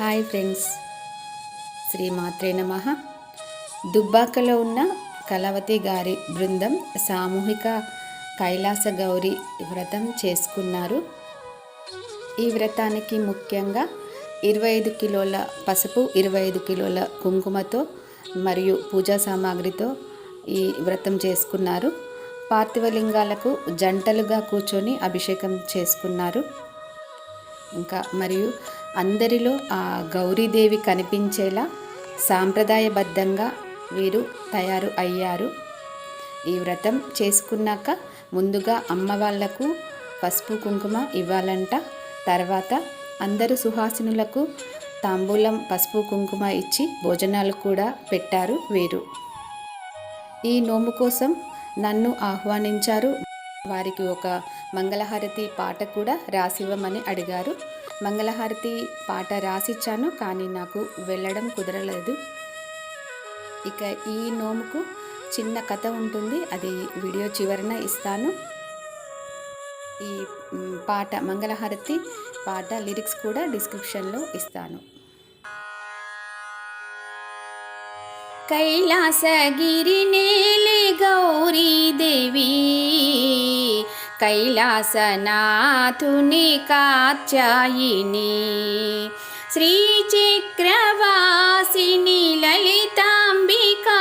Hi friends. Shri మాత్రే నమ. దుబ్బాకలో ఉన్న కలవతి గారి బృందం సామూహిక కైలాస గౌరి వ్రతం చేసుకున్నారు. ఈ వ్రతానికి ముఖ్యంగా ఇరవై ఐదు కిలోల పసుపు ఇరవై ఐదు కిలోల కుంకుమతో మరియు పూజా సామాగ్రితో ఈ వ్రతం చేసుకున్నారు. పార్థివలింగాలకు జంటలుగా కూర్చొని అభిషేకం చేసుకున్నారు. ఇంకా మరియు అందరిలో ఆ గౌరీదేవి కనిపించేలా సాంప్రదాయబద్ధంగా వీరు తయారు అయ్యారు. ఈ వ్రతం చేసుకున్నాక ముందుగా అమ్మ వాళ్ళకు పసుపు కుంకుమ ఇవ్వాలంట. తర్వాత అందరు సుహాసినులకు తాంబూలం పసుపు కుంకుమ ఇచ్చి భోజనాలు కూడా పెట్టారు వీరు. ఈ నోము కోసం నన్ను ఆహ్వానించారు వారికి ఒక మంగళహారతి పాట కూడా రాసివ్వమని అడిగారు. మంగళహారతి పాట రాసిచ్చాను కానీ నాకు వెళ్ళడం కుదరలేదు. ఇక ఈ నోముకు చిన్న కథ ఉంటుంది అది వీడియో చివరన ఇస్తాను. ఈ పాట మంగళహారతి పాట లిరిక్స్ కూడా డిస్క్రిప్షన్లో ఇస్తాను. కైలాసగిరి నేలి గౌరీదేవి కైలాసనాథుని కాచాయిని శ్రీచక్రవాసిని లలితాంబికా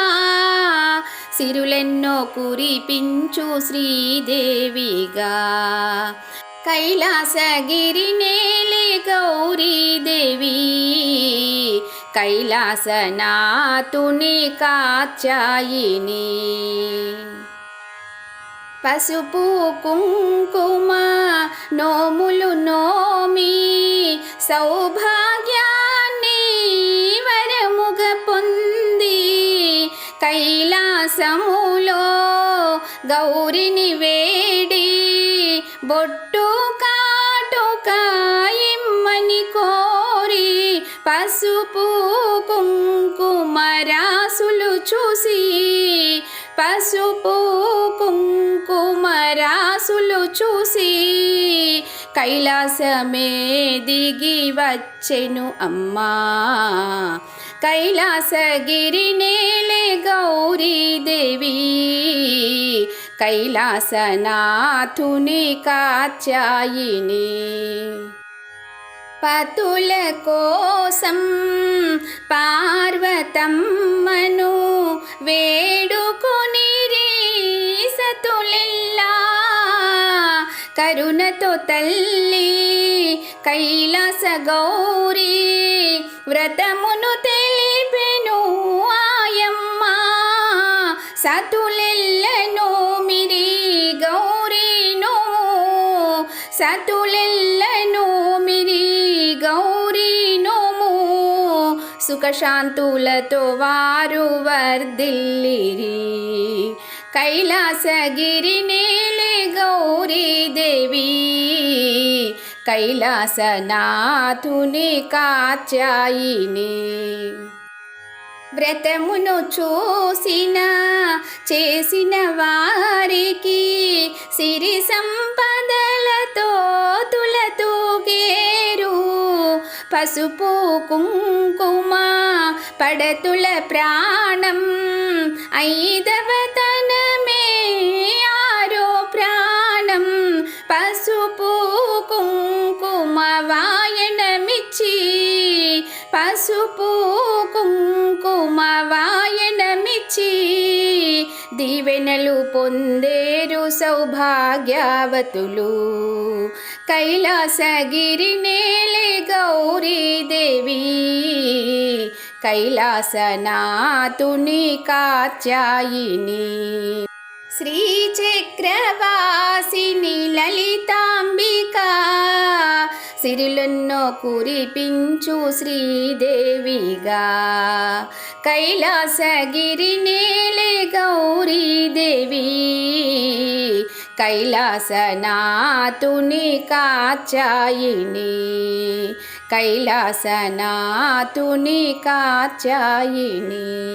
సిరులెన్నో కురిపించు శ్రీదేవిగా. కైలాసగిరి నేలి గౌరీదేవి కైలాసనాథుని కాచాయిని పసుపు కుంకుమ నోములు నోమి సౌభాగ్యాన్ని వరముగ పొంది కైలాసములో గౌరిని వేడి బొట్టు కాటుకాయిమ్మని కో పసుపు కుంకుమరాసులు చూసి పసుపు కుంకుమరాసులు చూసి కైలాసమే దిగి వచ్చెను అమ్మా. కైలాసగిరి నేలే గౌరీదేవి కైలాసనాథుని కాచాయిని పతుల కోసం పార్వతమ్మను వేడుకొని సతులెల్లా కరుణతో తల్లి కైలాస గౌరీ వ్రతమును తెలిపెను ఆయమ్మ. సతులెల్లను మిరి గౌరీను సతులెల్లను సుఖశాంతులతో వారు వర్ధిల్లిరి. కైలాసగిరి నేలే గౌరీదేవి కైలాసనాథుని కాచాయిని వ్రతమును చూసిన చేసిన వారికి సిరి సంపదలతో తుల పసుపు కుంకుమ పడతుల ప్రాణం. ఐదవతనమే ఆరో ప్రాణం. పసుపు కుంకుమ వాయనమిచ్చి పసుపు కుంకుమ వాయనమిచ్చి దీవెనలు పొందేరు సౌభాగ్యవతులు. కైలాసగిరి నేలే గౌరీదేవి కైలాసనాథుని కాచాయిని శ్రీచక్రవాసిని లలితాంబిక. సిరులెన్నో కురిపించు శ్రీదేవిగా. కైలాసగిరి నేలే గౌరీదేవి కైలాసనాథుని కాచాయిని. కైలాసనాథుని కాచాయిని.